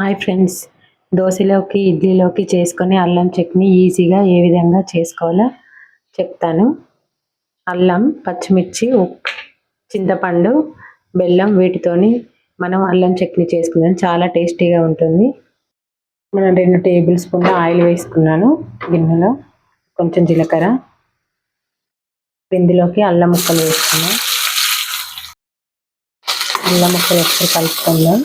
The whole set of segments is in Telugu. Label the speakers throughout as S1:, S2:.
S1: Hi friends. దోశలోకి ఇడ్లీలోకి చేసుకొని అల్లం చట్నీ ఈజీగా ఏ విధంగా చేసుకోవాలో చెప్తాను. అల్లం పచ్చిమిర్చి చింతపండు బెల్లం వీటితోని మనం అల్లం చట్నీ చేసుకున్నాం. చాలా టేస్టీగా ఉంటుంది. మనం రెండు టేబుల్ స్పూన్ల ఆయిల్ వేసుకున్నాను గిన్నెలో. కొంచెం జీలకర్ర. ఇందులోకి అల్లం ముక్కలు వేసుకున్నాం. అల్లం ముక్కలు ఒకసారి కలుపుకుందాం.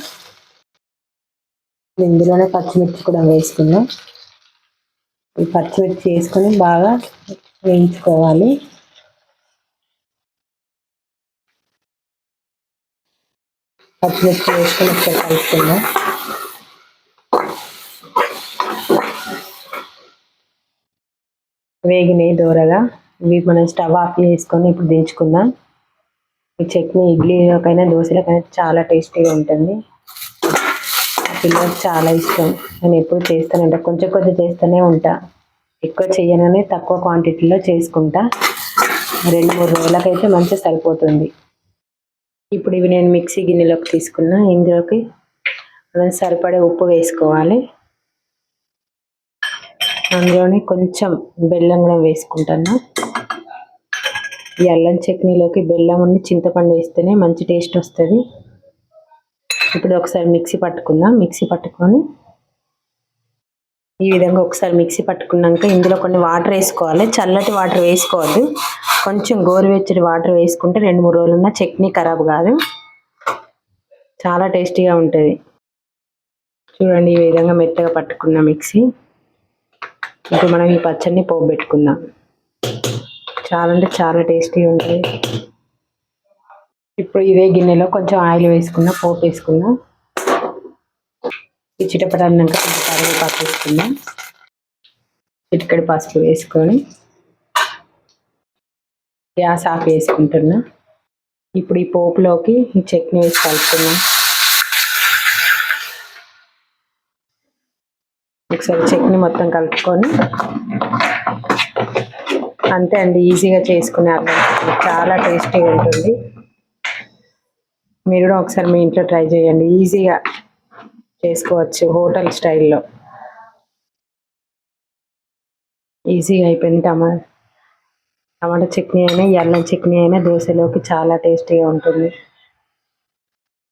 S1: ఇందులోనే పచ్చిమిర్చి కూడా వేసుకుందాం. ఈ పచ్చిమిర్చి వేసుకొని బాగా వేయించుకోవాలి. పచ్చిమిర్చి వేసుకొని ఒకసారి కలుపుకుందాం. వేగినాయి దూరగా. ఇవి మనం స్టవ్ ఆఫ్ చేసుకొని ఇప్పుడు దించుకుందాం. ఈ చట్నీ ఇడ్లీలోకైనా దోశలకైనా చాలా టేస్టీగా ఉంటుంది. పిల్లలకు చాలా ఇష్టం. నేను ఎప్పుడు చేస్తానంట కొంచెం కొంచెం చేస్తూనే ఉంటా. ఎక్కువ చేయనని తక్కువ క్వాంటిటీలో చేసుకుంటా. రెండు మూడు రోజులకైతే మంచిగా సరిపోతుంది. ఇప్పుడు ఇవి నేను మిక్సీ గిన్నెలోకి తీసుకున్నా. ఇందులోకి మనం సరిపడే ఉప్పు వేసుకోవాలి. అందులోనే కొంచెం బెల్లం కూడా వేసుకుంటాను. ఈ అల్లం చట్నీలోకి బెల్లం ఉండి చింతపండు వేస్తేనే మంచి టేస్ట్ వస్తుంది. ఇప్పుడు ఒకసారి మిక్సీ పట్టుకుందాం. మిక్సీ పట్టుకొని ఈ విధంగా ఒకసారి మిక్సీ పట్టుకున్నాక ఇందులో కొన్ని వాటర్ వేసుకోవాలి. చల్లటి వాటర్ వేసుకోవద్దు. కొంచెం గోరువెచ్చటి వాటర్ వేసుకుంటే రెండు మూడు రోజులు ఉన్న చట్నీ ఖరాబ్ కాదు. చాలా టేస్టీగా ఉంటుంది. చూడండి ఈ విధంగా మెత్తగా పట్టుకున్న మిక్సీ. ఇప్పుడు మనం ఈ పచ్చడిని పోపు పెట్టుకుందాం చాలా అంటే చాలా టేస్టీగా ఉంటుంది. ఇప్పుడు ఇదే గిన్నెలో కొంచెం ఆయిల్ వేసుకున్నా పోపు వేసుకున్నా. ఈ అన్నాక కొంచెం కరివేపాకు వేసుకున్నా. చిటికడి పసుపు వేసుకొని గ్యాస్ ఆఫ్ వేసుకుంటున్నా ఇప్పుడు ఈ పోపులోకి ఈ చట్నీ వేసి కలుపుకున్నాం ఒకసారి చట్నీ మొత్తం కలుపుకొని అంతే అండి ఈజీగా చేసుకునే అల్లం చాలా టేస్టీగా ఉంటుంది. మీరు కూడా ఒకసారి మీ ఇంట్లో ట్రై చేయండి. ఈజీగా చేసుకోవచ్చు హోటల్ స్టైల్లో. ఈజీగా అయిపోయింది టమా టమాటా చట్నీ అయినా ఈ అల్లం చట్నీ అయినా దోశలోకి చాలా టేస్టీగా ఉంటుంది.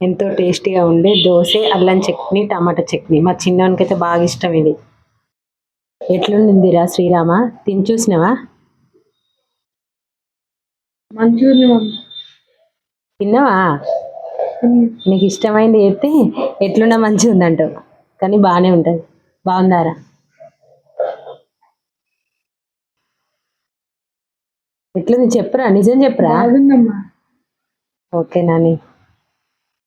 S1: ఎంతో టేస్టీగా ఉండే దోశ అల్లం చట్నీ టమాటా చట్నీ. మా చిన్నవానికి అయితే బాగా ఇష్టం ఇది. ఎట్లుందిరా శ్రీరామ? తిని చూసినావా?
S2: మంచూరియా.
S1: తిన్నావా? నీకు ఇష్టమైంది అయితే ఎట్లున్నా మంచిగా ఉందంటావు కానీ బాగానే ఉంటుంది. బాగుందారా? ఎట్లుంది? చెప్పురా. నిజం చెప్పురా? ఓకే నాని.